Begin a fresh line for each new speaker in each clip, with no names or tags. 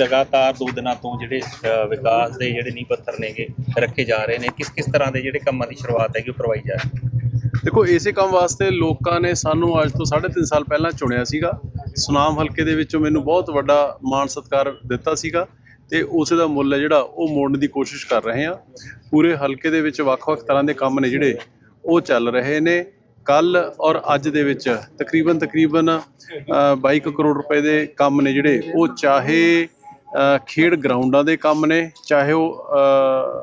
ਲਗਾਤਾਰ ਦੋ ਦਿਨਾਂ ਤੋਂ ਜਿਹੜੇ ਵਿਕਾਸ ਦੇ ਜਿਹੜੇ ਨੀਂਹ ਪੱਥਰ ਨੇਗੇ ਰੱਖੇ ਜਾ ਰਹੇ ਨੇ ਕਿਸ ਕਿਸ ਤਰ੍ਹਾਂ ਦੇ ਜਿਹੜੇ ਕੰਮਾਂ ਦੀ ਸ਼ੁਰੂਆਤ ਹੈਗੀ ਉਹ ਕਰਵਾਈ ਜਾ ਰਹੀ
ਦੇਖੋ ਇਸੇ ਕੰਮ ਵਾਸਤੇ ਲੋਕਾਂ ਨੇ ਸਾਨੂੰ ਅੱਜ ਤੋਂ 3.5 ਸਾਲ ਪਹਿਲਾਂ ਚੁਣਿਆ ਸੀਗਾ। ਸੁਨਾਮ ਹਲਕੇ ਦੇ ਵਿੱਚੋਂ ਮੈਨੂੰ ਬਹੁਤ ਵੱਡਾ ਮਾਣ ਸਤਿਕਾਰ ਦਿੱਤਾ ਸੀਗਾ ਤੇ ਉਸੇ ਦਾ ਮੁੱਲ ਹੈ ਜਿਹੜਾ ਉਹ ਮੋੜਨ ਦੀ ਕੋਸ਼ਿਸ਼ ਕਰ ਰਹੇ ਹਾਂ। ਪੂਰੇ ਹਲਕੇ ਦੇ ਵਿੱਚ ਵੱਖ-ਵੱਖ ਤਰ੍ਹਾਂ ਦੇ ਕੰਮ ਨੇ ਜਿਹੜੇ ਉਹ ਚੱਲ ਰਹੇ ਨੇ। ਕੱਲ ਔਰ ਅੱਜ ਦੇ ਵਿੱਚ ਤਕਰੀਬਨ ਤਕਰੀਬਨ ਅ, 22 ਕੁ ਕਰੋੜ ਰੁਪਏ ਦੇ ਕੰਮ ਨੇ ਜਿਹੜੇ ਉਹ ਚਾਹੇ ਖੇਡ ਗਰਾਊਂਡਾਂ ਦੇ ਕੰਮ ਨੇ, ਚਾਹੇ ਉਹ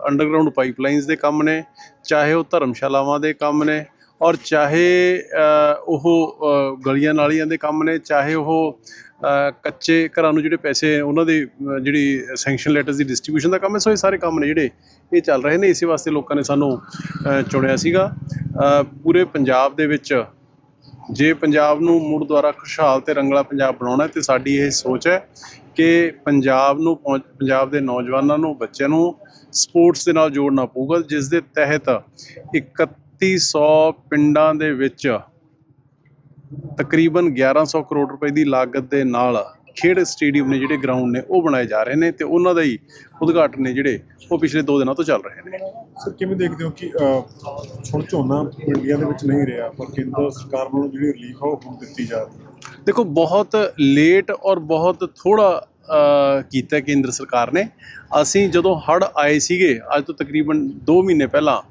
ਅੰਡਰਗਰਾਉਂਡ ਪਾਈਪਲਾਈਨਸ ਦੇ ਕੰਮ ਨੇ, ਚਾਹੇ ਉਹ ਧਰਮਸ਼ਾਲਾਵਾਂ ਦੇ ਕੰਮ ਨੇ ਔਰ ਚਾਹੇ ਉਹ ਗਲੀਆਂ ਨਾਲੀਆਂ ਦੇ ਕੰਮ ਨੇ, ਚਾਹੇ ਉਹ ਕੱਚੇ ਘਰਾਂ ਨੂੰ ਜਿਹੜੇ ਪੈਸੇ ਉਹਨਾਂ ਦੇ ਜਿਹੜੀ ਸੈਂਕਸ਼ਨ ਲੈਟਰਸ ਦੀ ਡਿਸਟ੍ਰੀਬਿਊਸ਼ਨ ਦਾ ਕੰਮ ਹੈ, ਸੋ ਇਹ ਸਾਰੇ ਕੰਮ ਨੇ ਜਿਹੜੇ ਇਹ ਚੱਲ ਰਹੇ ਨੇ। ਇਸੇ ਵਾਸਤੇ ਲੋਕਾਂ ਨੇ ਸਾਨੂੰ ਚੁਣਿਆ ਸੀਗਾ। ਪੂਰੇ ਪੰਜਾਬ ਦੇ ਵਿੱਚ ਜੇ ਪੰਜਾਬ ਨੂੰ ਮੁੜ ਦੁਆਰਾ ਖੁਸ਼ਹਾਲ ਤੇ ਰੰਗਲਾ ਪੰਜਾਬ ਬਣਾਉਣਾ ਹੈ ਤੇ ਸਾਡੀ ਇਹ ਸੋਚ ਹੈ ਕਿ ਪੰਜਾਬ ਨੂੰ ਪਹੁੰਚ- ਪੰਜਾਬ ਦੇ ਨੌਜਵਾਨਾਂ ਨੂੰ, ਬੱਚਿਆਂ ਨੂੰ ਸਪੋਰਟਸ ਦੇ ਨਾਲ ਜੋੜਨਾ ਪਊਗਾ, ਜਿਸ ਦੇ ਤਹਿਤ 3100 ਪਿੰਡਾਂ ਦੇ ਵਿੱਚ ਤਕਰੀਬਨ 1100 ਕਰੋੜ ਰੁਪਏ ਦੀ ਲਾਗਤ ਦੇ ਨਾਲ ਖੇਡ ਸਟੇਡੀਅਮ ਨੇ ਜਿਹੜੇ ਗਰਾਊਂਡ ਨੇ ਉਹ ਬਣਾਏ ਜਾ ਰਹੇ ਨੇ ਤੇ ਉਹਨਾਂ ਦਾ ਹੀ ਉਦਘਾਟਨ ਨੇ ਜਿਹੜੇ ਉਹ ਪਿਛਲੇ 2 ਦਿਨਾਂ ਤੋਂ ਚੱਲ ਰਹੇ ਨੇ।
ਸਰ ਕਿਵੇਂ ਦੇਖਦੇ ਹੋ ਕਿ ਹੁਣ ਝੋਨਾ ਇੰਡੀਆ ਦੇ ਵਿੱਚ ਨਹੀਂ ਰਿਹਾ ਪਰ ਕੇਂਦਰ ਸਰਕਾਰ ਵੱਲੋਂ ਜਿਹੜੀ ਰਿਲੀਫ ਆ ਉਹ ਹੁਣ ਦਿੱਤੀ ਜਾ ਰਹੀ ਹੈ।
ਦੇਖੋ ਬਹੁਤ ਲੇਟ ਔਰ ਬਹੁਤ ਥੋੜਾ ਕੀਤਾ ਕੇਂਦਰ ਸਰਕਾਰ ਨੇ। ਅਸੀਂ ਜਦੋਂ ਹੜ ਆਏ ਸੀਗੇ ਅੱਜ ਤੋਂ ਤਕਰੀਬਨ 2 ਮਹੀਨੇ ਪਹਿਲਾਂ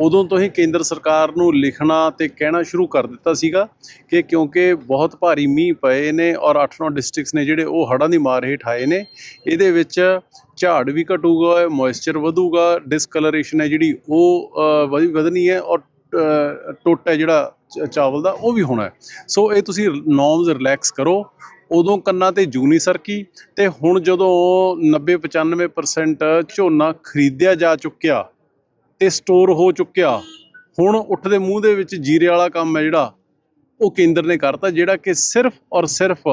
ਉਦੋਂ ਤੋਂ ਹੀ ਕੇਂਦਰ ਸਰਕਾਰ ਨੂੰ ਲਿਖਣਾ ਤੇ ਕਹਿਣਾ ਸ਼ੁਰੂ ਕਰ ਦਿੱਤਾ ਸੀਗਾ ਕਿ ਕਿਉਂਕਿ ਬਹੁਤ ਭਾਰੀ ਮੀਂਹ ਪਏ ਨੇ ਔਰ 8-9 ਡਿਸਟ੍ਰਿਕਟਸ ਨੇ ਜਿਹੜੇ ਉਹ ਹੜ੍ਹਾਂ ਦੀ ਮਾਰ ਹੇਠ ਆਏ ਨੇ। ਇਹਦੇ ਵਿੱਚ ਝਾੜ ਵੀ ਘਟੂਗਾ ਮੋਇਸਚਰ ਵਧੂਗਾ ਡਿਸਕਲਰੇਸ਼ਨ ਹੈ ਜਿਹੜੀ ਉਹ ਵਧੀ ਵਧਣੀ ਹੈ ਔਰ ਅ, ਟੁੱਟ ਹੈ ਜਿਹੜਾ ਚ- ਚਾਵਲ ਦਾ ਉਹ ਵੀ ਹੋਣਾ ਸੋ ਇਹ ਤੁਸੀਂ ਨੋਰਮਸ ਰਿਲੈਕਸ ਕਰੋ। ਉਦੋਂ ਕੰਨਾਂ ਤੇ ਜੂਨੀ ਸਰਕੀ ਤੇ ਹੁਣ ਜਦੋਂ 90 95% ਝੋਨਾ ਖਰੀਦਿਆ ਜਾ ਚੁੱਕਿਆ ਤੇ ਸਟੋਰ ਹੋ ਚੁੱਕਿਆ। ਹੁਣ ਉੱਠਦੇ ਮੂੰਹ ਦੇ ਵਿੱਚ ਜੀਰੇ ਵਾਲਾ ਕੰਮ ਹੈ ਜਿਹੜਾ, ਉਹ ਕੇਂਦਰ ਨੇ ਕਰਤਾ, ਜਿਹੜਾ ਕਿ ਸਿਰਫ ਔਰ ਸਿਰਫ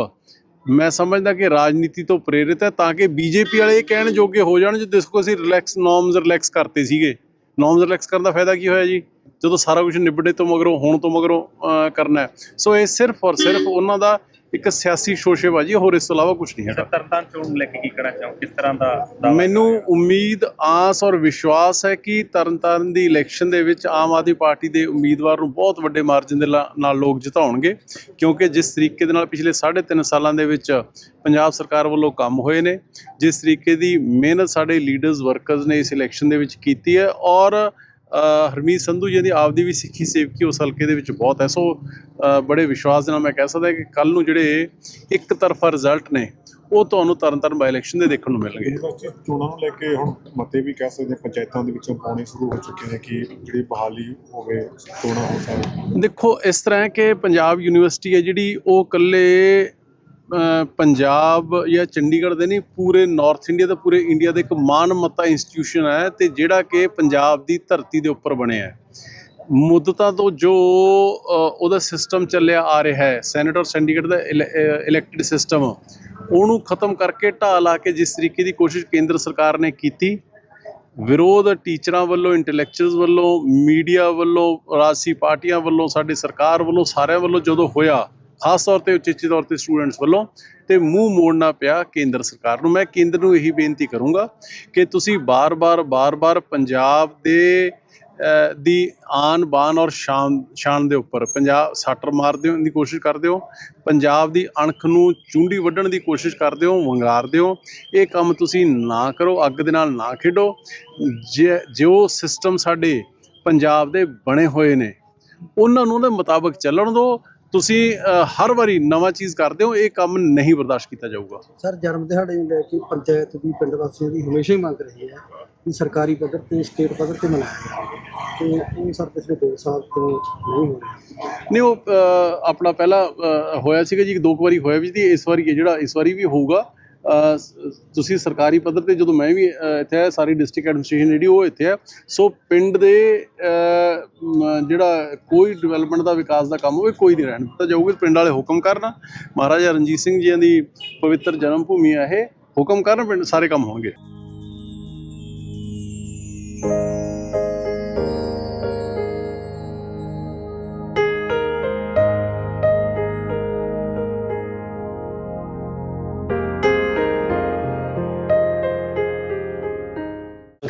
ਮੈਂ ਸਮਝਦਾ ਕਿ ਰਾਜਨੀਤੀ ਤੋਂ ਪ੍ਰੇਰਿਤ ਹੈ ਤਾਂ ਕਿ ਬੀਜੇਪੀ ਵਾਲੇ ਇਹ ਕਹਿਣ ਜੋਗੇ ਹੋ ਜਾਣ, ਜੇ ਦੇਖੋ ਅਸੀਂ ਰਿਲੈਕਸ ਨੋਰਮਸ ਰਿਲੈਕਸ ਕਰਤੇ ਸੀਗੇ। ਨੋਰਮਸ ਰਿਲੈਕਸ ਕਰਨ ਦਾ ਫਾਇਦਾ ਕੀ ਹੋਇਆ ਜੀ? ਜਦੋਂ ਸਾਰਾ ਕੁਝ ਨਿਬੜੇ ਤੋਂ ਮਗਰੋਂ, ਹੋਣ ਤੋਂ ਮਗਰੋਂ ਕਰਨਾ ਸੋ ਇਹ ਸਿਰਫ ਔਰ ਸਿਰਫ ਉਹਨਾਂ ਦਾ ਇੱਕ ਸਿਆਸੀ ਸ਼ੋਸ਼ੇਬਾਜ਼ੀ ਹੋਰ ਇਸ ਤੋਂ ਇਲਾਵਾ ਕੁਝ ਨਹੀਂ ਹੈਗਾ।
ਤਰਤਾਂ ਚੋਣ ਨੂੰ ਲੈ ਕੇ ਕੀ ਕਹਿਣਾ ਚਾਹੋ ਕਿਸ ਤਰ੍ਹਾਂ ਦਾ
ਮੈਨੂੰ ਉਮੀਦ ਆਸ ਔਰ ਵਿਸ਼ਵਾਸ ਹੈ ਕਿ ਤਰਨਤਾਰਨ ਦੀ ਇਲੈਕਸ਼ਨ ਦੇ ਵਿੱਚ ਆਮ ਆਦਮੀ ਪਾਰਟੀ ਦੇ ਉਮੀਦਵਾਰ ਨੂੰ ਬਹੁਤ ਵੱਡੇ ਮਾਰਜਨ ਦੇ ਨਾਲ ਲੋਕ ਜਿਤਾਉਣਗੇ ਕਿਉਂਕਿ ਜਿਸ ਤਰੀਕੇ ਦੇ ਨਾਲ ਪਿਛਲੇ 3.5 ਸਾਲਾਂ ਦੇ ਵਿੱਚ ਪੰਜਾਬ ਸਰਕਾਰ ਵੱਲੋਂ ਕੰਮ ਹੋਏ ਨੇ ਜਿਸ ਤਰੀਕੇ ਦੀ ਮਿਹਨਤ ਸਾਡੇ ਲੀਡਰਸ ਵਰਕਰਸ ਨੇ ਇਸ ਇਲੈਕਸ਼ਨ ਦੇ ਵਿੱਚ ਕੀਤੀ ਹੈ ਔਰ ਹਰਮੀਤ ਸੰਧੂ ਜੀ ਦੀ ਆਪਦੀ ਵੀ ਸਿੱਖੀ ਸੇਵਕੀ ਉਸ ਹਲਕੇ ਦੇ ਵਿੱਚ ਬਹੁਤ ਹੈ। ਸੋ ਬੜੇ ਵਿਸ਼ਵਾਸ ਦੇ ਨਾਲ ਮੈਂ ਕਹਿ ਸਕਦਾ ਕਿ ਕੱਲ ਨੂੰ ਜਿਹੜੇ ਇੱਕ ਤਰਫਾ ਰਿਜ਼ਲਟ ਨੇ ਉਹ ਤੁਹਾਨੂੰ ਤਰਨਤਾਰਨ ਬਾਈ ਇਲੈਕਸ਼ਨ ਦੇ ਦੇਖਣ ਨੂੰ ਮਿਲਣਗੇ।
ਚੋਣਾਂ ਨੂੰ ਲੈ ਕੇ ਹੁਣ ਮਤੇ ਵੀ ਕਹਿ ਸਕਦੇ ਪੰਚਾਇਤਾਂ ਦੇ ਵਿੱਚੋਂ ਪਾਉਣੇ ਸ਼ੁਰੂ ਹੋ ਚੁੱਕੇ ਨੇ ਕਿ ਜਿਹੜੀ ਬਹਾਲੀ ਹੋਵੇ ਚੋਣਾਂ ਹੋ ਸਕਣ।
ਦੇਖੋ ਇਸ ਤਰ੍ਹਾਂ ਕਿ ਪੰਜਾਬ ਯੂਨੀਵਰਸਿਟੀ ਹੈ ਜਿਹੜੀ ਉਹ ਇਕੱਲੇ ਪੰਜਾਬ ਜਾਂ ਚੰਡੀਗੜ੍ਹ ਦੇ ਨਹੀਂ, ਪੂਰੇ ਨਾਰਥ ਇੰਡੀਆ ਦਾ ਪੂਰੇ ਇੰਡੀਆ ਦਾ ਇੱਕ ਮਾਨਮੱਤਾ ਇੰਸਟੀਟਿਊਸ਼ਨ ਹੈ ਤੇ ਜਿਹੜਾ ਕਿ ਪੰਜਾਬ ਦੀ ਧਰਤੀ ਦੇ ਉੱਪਰ ਬਣਿਆ ਹੈ। ਮੁੱਦਤਾਂ ਤੋਂ ਜੋ ਉਹਦਾ ਸਿਸਟਮ ਚੱਲਿਆ ਆ ਰਿਹਾ ਹੈ ਸੈਨੇਟ ਔਰ ਚੰਡੀਗੜ੍ਹ ਦਾ ਇਲੈਕਟਿਡ ਸਿਸਟਮ ਉਹਨੂੰ ਖਤਮ ਕਰਕੇ ਢਾਹ ਲਾ ਕੇ ਜਿਸ ਤਰੀਕੇ ਦੀ ਕੋਸ਼ਿਸ਼ ਕੇਂਦਰ ਸਰਕਾਰ ਨੇ ਕੀਤੀ, ਵਿਰੋਧ ਟੀਚਰਾਂ ਵੱਲੋਂ ਇੰਟੈਲੈਕਚੁਅਲਸ ਵੱਲੋਂ ਮੀਡੀਆ ਵੱਲੋਂ, ਰਾਜਸੀ ਪਾਰਟੀਆਂ ਵੱਲੋਂ, ਸਾਡੇ ਸਰਕਾਰ ਵੱਲੋਂ, ਸਾਰਿਆਂ ਵੱਲੋਂ ਜਦੋਂ ਹੋਇਆ ਖਾਸ ਤੌਰ ਤੇ ਉਚੇਚੇ ਤੌਰ ਤੇ ਸਟੂਡੈਂਟਸ ਵੱਲੋਂ ਤੇ ਮੂੰਹ ਮੋੜਨਾ ਪਿਆ ਕੇਂਦਰ ਸਰਕਾਰ ਨੂੰ। ਮੈਂ ਕੇਂਦਰ ਨੂੰ ਇਹੀ ਬੇਨਤੀ ਕਰੂੰਗਾ ਕਿ ਤੁਸੀਂ ਬਾਰ-ਬਾਰ ਬਾਰ-ਬਾਰ ਪੰਜਾਬ ਦੇ ਦੀ ਆਨ, ਬਾਨ ਔਰ ਸ਼ਾਨ ਸ਼ਾਨ ਦੇ ਉੱਪਰ ਪੰਜਾਬ ਸੱਟ ਮਾਰਦੇ ਹੋ ਦੀ ਕੋਸ਼ਿਸ਼ ਕਰਦੇ ਹੋ ਪੰਜਾਬ ਦੀ ਅਣਖ ਨੂੰ ਚੁੰਡੀ ਵੱਢਣ ਦੀ ਕੋਸ਼ਿਸ਼ ਕਰਦੇ ਹੋ ਵੰਗਾਰਦੇ ਹੋ ਇਹ ਕੰਮ ਤੁਸੀਂ ਨਾ ਕਰੋ, ਅੱਗ ਦੇ ਨਾਲ ਨਾ ਖੇਡੋ। ਜੇ- ਜੋ ਸਿਸਟਮ ਸਾਡੇ ਪੰਜਾਬ ਦੇ ਬਣੇ ਹੋਏ ਨੇ, ਉਹਨਾਂ ਨੂੰ ਉਹਦੇ ਮੁਤਾਬਕ ਚੱਲਣ ਦਿਓ। ਤੁਸੀਂ ਹਰ ਵਾਰੀ ਨਵਾਂ ਚੀਜ਼ ਕਰਦੇ ਹੋ ਇਹ ਕੰਮ ਨਹੀਂ ਬਰਦਾਸ਼ਤ ਕੀਤਾ ਜਾਊਗਾ?
ਸਰ ਜਨਮ ਦਿਹਾੜੇ ਨੂੰ ਲੈ ਕੇ ਪੰਚਾਇਤ ਦੀ ਪਿੰਡ ਵਾਸੀਆਂ ਦੀ ਹਮੇਸ਼ਾ ਹੀ ਮੰਗ ਰਹੀ ਹੈ ਕਿ ਸਰਕਾਰੀ ਪੱਧਰ ਤੇ ਸਟੇਟ ਪੱਧਰ ਤੇ ਮਨਾਇਆ ਜਾਵੇ। ਤੇ ਉਹ ਸਰ ਪਿਛਲੇ 2 ਸਾਲ ਤੋਂ ਨਹੀਂ ਹੋ ਰਿਹਾ।
ਨਹੀਂ ਉਹ ਆਪਣਾ ਪਹਿਲਾ ਹੋਇਆ ਸੀਗਾ ਜੀ ਦੋ ਕੁ ਵਾਰੀ ਹੋਇਆ ਵੀ ਸੀ ਇਸ ਵਾਰੀ ਜਿਹੜਾ ਇਸ ਵਾਰੀ ਵੀ ਹੋਊਗਾ। ਤੁਸੀਂ ਸਰਕਾਰੀ ਪੱਧਰ ਤੇ ਜਦੋਂ ਮੈਂ ਵੀ ਇੱਥੇ ਆਇਆ, ਸਾਰੀ ਡਿਸਟ੍ਰਿਕਟ ਐਡਮਿਨਿਸਟ੍ਰੇਸ਼ਨ ਜਿਹੜੀ ਉਹ ਇੱਥੇ ਆ ਸੋ ਪਿੰਡ ਦੇ ਜਿਹੜਾ ਕੋਈ ਡਿਵੈਲਪਮੈਂਟ ਦਾ ਵਿਕਾਸ ਦਾ ਕੰਮ ਹੋਵੇ, ਕੋਈ ਨਹੀਂ ਰਹਿਣ ਦਿੱਤਾ ਜਾਊਗਾ। ਪਿੰਡ ਵਾਲੇ ਹੁਕਮ ਕਰਨ। ਮਹਾਰਾਜਾ ਰਣਜੀਤ ਸਿੰਘ ਜੀ ਦੀ ਪਵਿੱਤਰ ਜਨਮ ਭੂਮੀ ਆ ਇਹ। ਹੁਕਮ ਕਰਨ, ਪਿੰਡ, ਸਾਰੇ ਕੰਮ ਹੋਣਗੇ।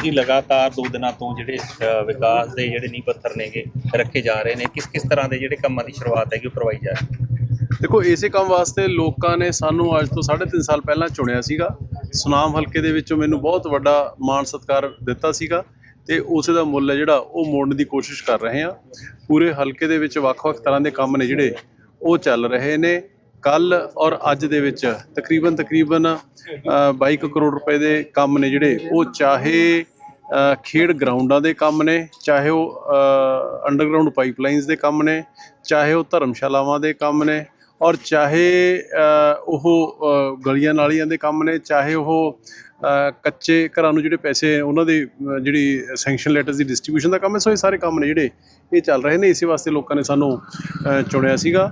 ਜੀ ਲਗਾਤਾਰ ਦੋ ਦਿਨਾਂ ਤੋਂ ਜਿਹੜੇ ਵਿਕਾਸ ਦੇ ਜਿਹੜੇ ਨੀਂਹ ਪੱਥਰ ਨੇਗੇ ਰੱਖੇ ਜਾ ਰਹੇ ਨੇ, ਕਿਸ ਕਿਸ ਤਰ੍ਹਾਂ ਦੇ ਜਿਹੜੇ ਕੰਮਾਂ ਦੀ ਸ਼ੁਰੂਆਤ ਹੈਗੀ ਉਹ ਕਰਵਾਈ ਜਾ ਰਹੀ
ਦੇਖੋ, ਇਸੇ ਕੰਮ ਵਾਸਤੇ ਲੋਕਾਂ ਨੇ ਸਾਨੂੰ ਅੱਜ ਤੋਂ 3.5 ਸਾਲ ਪਹਿਲਾਂ ਚੁਣਿਆ ਸੀਗਾ। ਸੁਨਾਮ ਹਲਕੇ ਦੇ ਵਿੱਚੋਂ ਮੈਨੂੰ ਬਹੁਤ ਵੱਡਾ ਮਾਣ ਸਤਿਕਾਰ ਦਿੱਤਾ ਸੀਗਾ ਤੇ ਉਸੇ ਦਾ ਮੁੱਲ ਹੈ ਜਿਹੜਾ ਉਹ ਮੋੜਨ ਦੀ ਕੋਸ਼ਿਸ਼ ਕਰ ਰਹੇ ਹਾਂ। ਪੂਰੇ ਹਲਕੇ ਦੇ ਵਿੱਚ ਵੱਖ-ਵੱਖ ਤਰ੍ਹਾਂ ਦੇ ਕੰਮ ਨੇ ਜਿਹੜੇ ਉਹ ਚੱਲ ਰਹੇ ਨੇ। ਕੱਲ ਔਰ ਅੱਜ ਦੇ ਵਿੱਚ ਤਕਰੀਬਨ ਤਕਰੀਬਨ ਅ, 22 ਕਰੋੜ ਰੁਪਏ ਦੇ ਕੰਮ ਨੇ ਜਿਹੜੇ ਉਹ ਚਾਹੇ ਖੇਡ ਗਰਾਊਂਡਾਂ ਦੇ ਕੰਮ ਨੇ ਚਾਹੇ ਉਹ ਅੰਡਰਗਰਾਉਂਡ ਪਾਈਪਲਾਈਨਸ ਦੇ ਕੰਮ ਨੇ ਚਾਹੇ ਉਹ ਧਰਮਸ਼ਾਲਾਵਾਂ ਦੇ ਕੰਮ ਨੇ ਔਰ ਚਾਹੇ ਉਹ ਗਲੀਆਂ ਨਾਲੀਆਂ ਦੇ ਕੰਮ ਨੇ, ਚਾਹੇ ਉਹ ਕੱਚੇ ਘਰਾਂ ਨੂੰ ਜਿਹੜੇ ਪੈਸੇ ਉਹਨਾਂ ਦੀ ਜਿਹੜੀ ਸੈਂਕਸ਼ਨ ਲੈਟਰਸ ਦੀ ਡਿਸਟ੍ਰੀਬਿਊਸ਼ਨ ਦਾ ਕੰਮ ਹੈ, ਸੋ ਇਹ ਸਾਰੇ ਕੰਮ ਨੇ ਜਿਹੜੇ ਇਹ ਚੱਲ ਰਹੇ ਨੇ। ਇਸੇ ਵਾਸਤੇ ਲੋਕਾਂ ਨੇ ਸਾਨੂੰ ਚੁਣਿਆ ਸੀਗਾ।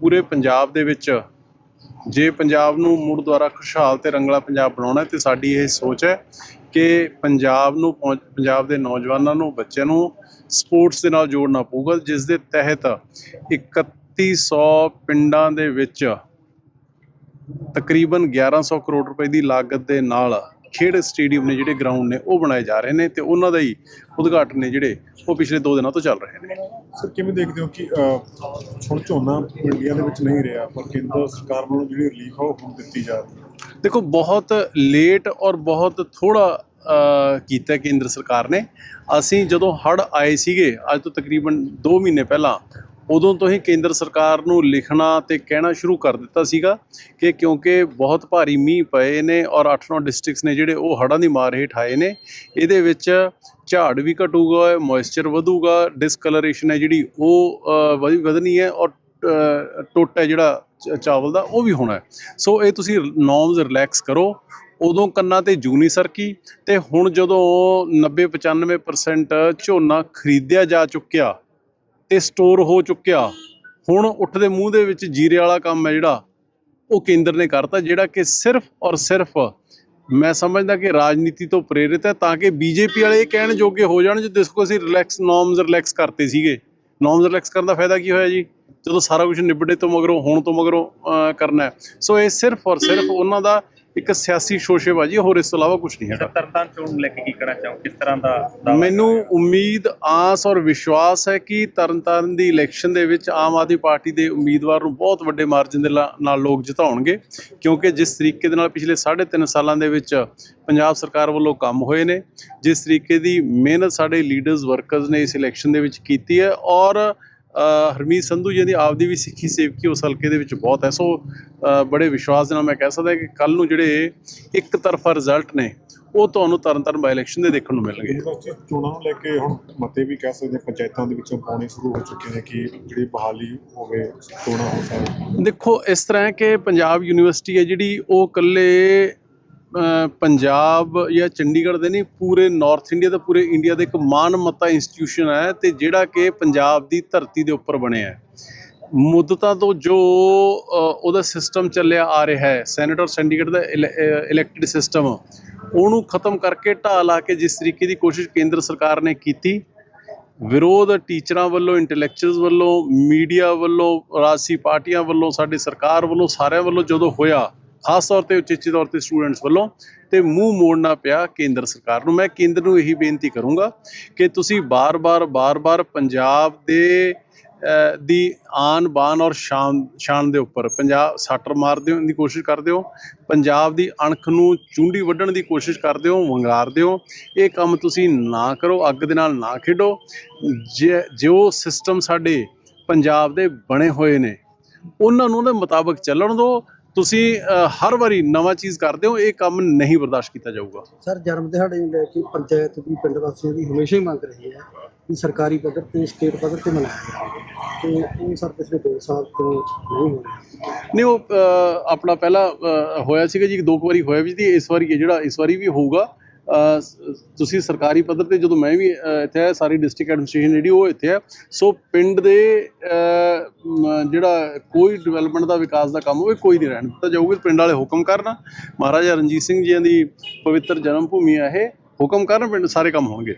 ਪੂਰੇ ਪੰਜਾਬ ਦੇ ਵਿੱਚ ਜੇ ਪੰਜਾਬ ਨੂੰ ਮੁੜ ਦੁਆਰਾ ਖੁਸ਼ਹਾਲ ਤੇ ਰੰਗਲਾ ਪੰਜਾਬ ਬਣਾਉਣਾ ਹੈ, ਤੇ ਸਾਡੀ ਇਹ ਸੋਚ ਹੈ ਕਿ ਪੰਜਾਬ ਨੂੰ ਪਹੁੰਚ- ਪੰਜਾਬ ਦੇ ਨੌਜਵਾਨਾਂ ਨੂੰ, ਬੱਚਿਆਂ ਨੂੰ ਸਪੋਰਟਸ ਦੇ ਨਾਲ ਜੋੜਨਾ ਪਊਗਾ, ਜਿਸ ਦੇ ਤਹਿਤ 3100 ਪਿੰਡਾਂ ਦੇ ਵਿੱਚ ਤਕਰੀਬਨ 1100 ਕਰੋੜ ਰੁਪਏ ਦੀ ਲਾਗਤ ਦੇ ਨਾਲ ਖੇਡ ਸਟੇਡੀਅਮ ਨੇ ਜਿਹੜੇ ਗਰਾਊਂਡ ਨੇ ਉਹ ਬਣਾਏ ਜਾ ਰਹੇ ਨੇ ਤੇ ਉਹਨਾਂ ਦਾ ਹੀ ਉਦਘਾਟਨ ਨੇ ਜਿਹੜੇ ਉਹ ਪਿਛਲੇ 2 ਦਿਨਾਂ ਤੋਂ ਚੱਲ ਰਹੇ ਨੇ।
ਸਰ ਕਿਵੇਂ ਦੇਖਦੇ ਹੋ ਕਿ ਹੁਣ ਝੋਨਾ ਇੰਡੀਆ ਦੇ ਵਿੱਚ ਨਹੀਂ ਰਿਹਾ ਪਰ ਕੇਂਦਰ ਸਰਕਾਰ ਵੱਲੋਂ ਜਿਹੜੀ ਰਿਲੀਫ ਆ ਉਹ ਹੁਣ ਦਿੱਤੀ ਜਾ ਰਹੀ ਹੈ।
ਦੇਖੋ ਬਹੁਤ ਲੇਟ ਔਰ ਬਹੁਤ ਥੋੜਾ ਕੀਤਾ ਕੇਂਦਰ ਸਰਕਾਰ ਨੇ। ਅਸੀਂ ਜਦੋਂ ਹੜ ਆਏ ਸੀਗੇ ਅੱਜ ਤੋਂ ਤਕਰੀਬਨ 2 ਮਹੀਨੇ ਪਹਿਲਾਂ ਉਦੋਂ ਤੋਂ ਹੀ ਕੇਂਦਰ ਸਰਕਾਰ ਨੂੰ ਲਿਖਣਾ ਤੇ ਕਹਿਣਾ ਸ਼ੁਰੂ ਕਰ ਦਿੱਤਾ ਸੀਗਾ ਕਿ ਕਿਉਂਕਿ ਬਹੁਤ ਭਾਰੀ ਮੀਂਹ ਪਏ ਨੇ ਔਰ 8-9 ਡਿਸਟ੍ਰਿਕਟਸ ਨੇ ਜਿਹੜੇ ਉਹ ਹੜ੍ਹਾਂ ਦੀ ਮਾਰ ਹੇਠ ਆਏ ਨੇ। ਇਹਦੇ ਵਿੱਚ ਝਾੜ ਵੀ ਘਟੂਗਾ ਮੋਇਸਚਰ ਵਧੂਗਾ ਡਿਸਕਲਰੇਸ਼ਨ ਹੈ ਜਿਹੜੀ ਉਹ ਵਧੀ- ਵਧਣੀ ਹੈ ਔਰ ਅ, ਟੁੱਟ ਹੈ ਜਿਹੜਾ ਚ- ਚਾਵਲ ਦਾ ਉਹ ਵੀ ਹੋਣਾ ਸੋ ਇਹ ਤੁਸੀਂ ਨੋਰਮਸ ਰਿਲੈਕਸ ਕਰੋ। ਉਦੋਂ ਕੰਨਾਂ ਤੇ ਜੂਨੀ ਸਰਕੀ ਤੇ ਹੁਣ ਜਦੋਂ 90-95% ਝੋਨਾ ਖਰੀਦਿਆ ਜਾ ਚੁੱਕਿਆ ਤੇ ਸਟੋਰ ਹੋ ਚੁੱਕਿਆ। ਹੁਣ ਉੱਠਦੇ ਮੂੰਹ ਦੇ ਵਿੱਚ ਜੀਰੇ ਵਾਲਾ ਕੰਮ ਹੈ ਜਿਹੜਾ, ਉਹ ਕੇਂਦਰ ਨੇ ਕਰਤਾ, ਜਿਹੜਾ ਕਿ ਸਿਰਫ ਔਰ ਸਿਰਫ ਮੈਂ ਸਮਝਦਾ ਕਿ ਰਾਜਨੀਤੀ ਤੋਂ ਪ੍ਰੇਰਿਤ ਹੈ ਤਾਂ ਕਿ ਬੀਜੇਪੀ ਵਾਲੇ ਇਹ ਕਹਿਣ ਜੋਗੇ ਹੋ ਜਾਣ ਜੋ ਜੇ ਕੋ ਅਸੀਂ ਰਿਲੈਕਸ ਨੋਰਮਸ ਰਿਲੈਕਸ ਕਰਤੇ ਸੀਗੇ। ਨੋਰਮਸ ਰਿਲੈਕਸ ਕਰਨ ਦਾ ਫਾਇਦਾ ਕੀ ਹੋਇਆ ਜੀ? ਜਦੋਂ ਸਾਰਾ ਕੁਝ ਨਿਬੜੇ ਤੋਂ ਮਗਰੋਂ, ਹੋਣ ਤੋਂ ਮਗਰੋਂ ਕਰਨਾ ਸੋ ਇਹ ਸਿਰਫ ਔਰ ਸਿਰਫ ਉਹਨਾਂ ਦਾ ਇੱਕ ਸਿਆਸੀ ਸ਼ੋਸ਼ੇਬਾਜ਼ੀ ਹੋਰ ਇਸ ਤੋਂ ਇਲਾਵਾ ਕੁਝ ਨਹੀਂ ਹੈਗਾ।
ਤਰਤਾਨ ਚੋਣ ਲੈ ਕੇ ਕੀ ਕਹਿਣਾ ਚਾਹੋ ਕਿਸ ਤਰ੍ਹਾਂ ਦਾ
ਮੈਨੂੰ ਉਮੀਦ ਆਸ ਔਰ ਵਿਸ਼ਵਾਸ ਹੈ ਕਿ ਤਰਨਤਾਰਨ ਦੀ ਇਲੈਕਸ਼ਨ ਦੇ ਵਿੱਚ ਆਮ ਆਦਮੀ ਪਾਰਟੀ ਦੇ ਉਮੀਦਵਾਰ ਨੂੰ ਬਹੁਤ ਵੱਡੇ ਮਾਰਜਨ ਦੇ ਨਾਲ ਲੋਕ ਜਿਤਾਉਣਗੇ ਕਿਉਂਕਿ ਜਿਸ ਤਰੀਕੇ ਦੇ ਨਾਲ ਪਿਛਲੇ 3.5 ਸਾਲਾਂ ਦੇ ਵਿੱਚ ਪੰਜਾਬ ਸਰਕਾਰ ਵੱਲੋਂ ਕੰਮ ਹੋਏ ਨੇ ਜਿਸ ਤਰੀਕੇ ਦੀ ਮਿਹਨਤ ਸਾਡੇ ਲੀਡਰਸ ਵਰਕਰਸ ਨੇ ਇਸ ਇਲੈਕਸ਼ਨ ਦੇ ਵਿੱਚ ਕੀਤੀ ਹੈ ਔਰ ਹਰਮੀਤ ਸੰਧੂ ਜੀ ਦੀ ਆਪਦੀ ਵੀ ਸਿੱਖੀ ਸੇਵਕੀ ਉਸ ਹਲਕੇ ਦੇ ਵਿੱਚ ਬਹੁਤ ਹੈ। ਸੋ ਬੜੇ ਵਿਸ਼ਵਾਸ ਨਾਲ ਮੈਂ ਕਹਿ ਸਕਦਾ ਕਿ ਕੱਲ ਨੂੰ ਜਿਹੜੇ ਇੱਕ ਤਰਫਾ ਰਿਜ਼ਲਟ ਨੇ ਉਹ ਤੁਹਾਨੂੰ ਤਰਨਤਾਰਨ ਬਾਈ ਇਲੈਕਸ਼ਨ ਦੇ ਦੇਖਣ ਨੂੰ ਮਿਲਣਗੇ।
ਚੋਣਾਂ ਨੂੰ ਲੈ ਕੇ ਹੁਣ ਮਤੇ ਵੀ ਕਹਿ ਸਕਦੇ ਪੰਚਾਇਤਾਂ ਦੇ ਵਿੱਚੋਂ ਪਾਉਣੇ ਸ਼ੁਰੂ ਹੋ ਚੁੱਕੇ ਨੇ ਕਿ ਜਿਹੜੀ ਬਹਾਲੀ ਹੋਵੇ ਚੋਣਾਂ ਹੋ ਸਕਣ।
ਦੇਖੋ ਇਸ ਤਰ੍ਹਾਂ ਕਿ ਪੰਜਾਬ ਯੂਨੀਵਰਸਿਟੀ ਹੈ ਜਿਹੜੀ ਉਹ ਇਕੱਲੇ ਪੰਜਾਬ ਜਾਂ ਚੰਡੀਗੜ੍ਹ ਦੇ ਨਹੀਂ, ਪੂਰੇ ਨਾਰਥ ਇੰਡੀਆ ਤੇ ਪੂਰੇ ਇੰਡੀਆ ਦਾ ਇੱਕ ਮਾਨ ਮੱਤਾ ਇੰਸਟੀਟਿਊਸ਼ਨ ਹੈ ਤੇ ਜਿਹੜਾ ਕਿ ਪੰਜਾਬ ਦੀ ਧਰਤੀ ਦੇ ਉੱਪਰ ਬਣਿਆ ਹੈ। ਮੁੱਦਤਾਂ ਤੋਂ ਜੋ ਉਹਦਾ ਸਿਸਟਮ ਚੱਲਿਆ ਆ ਰਿਹਾ ਹੈ ਸੈਨੇਟ ਔਰ ਚੰਡੀਗੜ੍ਹ ਦਾ ਇਲੈਕਟਿਡ ਸਿਸਟਮ ਉਹਨੂੰ ਖਤਮ ਕਰਕੇ ਢਾਹ ਲਾ ਕੇ ਜਿਸ ਤਰੀਕੇ ਦੀ ਕੋਸ਼ਿਸ਼ ਕੇਂਦਰ ਸਰਕਾਰ ਨੇ ਕੀਤੀ, ਵਿਰੋਧ ਟੀਚਰਾਂ ਵੱਲੋਂ ਇੰਟੈਲੈਕਚੁਅਲਸ ਵੱਲੋਂ ਮੀਡੀਆ ਵੱਲੋਂ, ਰਾਜਸੀ ਪਾਰਟੀਆਂ ਵੱਲੋਂ, ਸਾਡੀ ਸਰਕਾਰ ਵੱਲੋਂ, ਸਾਰਿਆਂ ਵੱਲੋਂ ਜਦੋਂ ਹੋਇਆ ਖਾਸ ਤੌਰ ਤੇ ਉਚੇਚੇ ਤੌਰ ਤੇ ਸਟੂਡੈਂਟਸ ਵੱਲੋਂ ਤੇ ਮੂੰਹ ਮੋੜਨਾ ਪਿਆ ਕੇਂਦਰ ਸਰਕਾਰ ਨੂੰ। ਮੈਂ ਕੇਂਦਰ ਨੂੰ ਇਹੀ ਬੇਨਤੀ ਕਰੂੰਗਾ ਕਿ ਤੁਸੀਂ ਬਾਰ-ਬਾਰ ਬਾਰ-ਬਾਰ ਪੰਜਾਬ ਦੇ ਦੀ ਆਨ, ਬਾਨ ਔਰ ਸ਼ਾਨ ਸ਼ਾਨ ਦੇ ਉੱਪਰ ਪੰਜਾਬ ਸੱਟਰ ਮਾਰਦੇ ਹੋ ਦੀ ਕੋਸ਼ਿਸ਼ ਕਰਦੇ ਹੋ, ਪੰਜਾਬ ਦੀ ਅਣਖ ਨੂੰ ਚੁੰਡੀ ਵੱਢਣ ਦੀ ਕੋਸ਼ਿਸ਼ ਕਰਦੇ ਹੋ ਵੰਗਾਰਦੇ ਹੋ ਇਹ ਕੰਮ ਤੁਸੀਂ ਨਾ ਕਰੋ, ਅੱਗ ਦੇ ਨਾਲ ਨਾ ਖੇਡੋ। ਜੇ- ਜੋ ਸਿਸਟਮ ਸਾਡੇ ਪੰਜਾਬ ਦੇ ਬਣੇ ਹੋਏ ਨੇ, ਉਹਨਾਂ ਨੂੰ ਉਹਦੇ ਮੁਤਾਬਕ ਚੱਲਣ ਦਿਓ ਤੁਸੀਂ ਹਰ ਵਾਰੀ ਨਵਾਂ ਚੀਜ਼ ਕਰਦੇ ਹੋ ਇਹ ਕੰਮ ਨਹੀਂ ਬਰਦਾਸ਼ਤ ਕੀਤਾ ਜਾਊਗਾ?
ਸਰ ਜਨਮ ਦਿਹਾੜੇ ਨੂੰ ਲੈ ਕੇ ਪੰਚਾਇਤ ਦੀ ਪਿੰਡ ਵਾਸੀਆਂ ਦੀ ਹਮੇਸ਼ਾ ਹੀ ਮੰਗ ਰਹੀ ਹੈ ਕਿ ਸਰਕਾਰੀ ਪੱਧਰ ਤੇ ਸਟੇਟ ਪੱਧਰ ਤੇ ਮਨਾਇਆ ਜਾਵੇ। ਤੇ ਉਹ ਸਰ ਪਿਛਲੇ 2 ਸਾਲ ਤੋਂ ਨਹੀਂ ਹੋ ਰਿਹਾ।
ਨਹੀਂ ਉਹ ਆਪਣਾ ਪਹਿਲਾ ਹੋਇਆ ਸੀਗਾ ਜੀ ਦੋ ਕੁ ਵਾਰੀ ਹੋਇਆ ਵੀ ਸੀ ਇਸ ਵਾਰੀ ਇਹ ਜਿਹੜਾ ਇਸ ਵਾਰੀ ਵੀ ਹੋਊਗਾ। ਤੁਸੀਂ ਸਰਕਾਰੀ ਪੱਧਰ ਤੇ ਜਦੋਂ ਮੈਂ ਵੀ ਇੱਥੇ ਆਇਆ, ਸਾਰੀ ਡਿਸਟ੍ਰਿਕਟ ਐਡਮਿਨਿਸਟ੍ਰੇਸ਼ਨ ਜਿਹੜੀ ਉਹ ਇੱਥੇ ਆ ਸੋ ਪਿੰਡ ਦੇ ਜਿਹੜਾ ਕੋਈ ਡਿਵੈਲਪਮੈਂਟ ਦਾ ਵਿਕਾਸ ਦਾ ਕੰਮ ਹੋਵੇ, ਕੋਈ ਨਹੀਂ ਰਹਿਣ ਦਿੱਤਾ ਜਾਊਗਾ। ਪਿੰਡ ਵਾਲੇ ਹੁਕਮ ਕਰਨ। ਮਹਾਰਾਜਾ ਰਣਜੀਤ ਸਿੰਘ ਜੀ ਦੀ ਪਵਿੱਤਰ ਜਨਮ ਭੂਮੀ ਹੈ ਇਹ। ਹੁਕਮ ਕਰਨ, ਪਿੰਡ ਸਾਰੇ ਕੰਮ ਹੋਣਗੇ।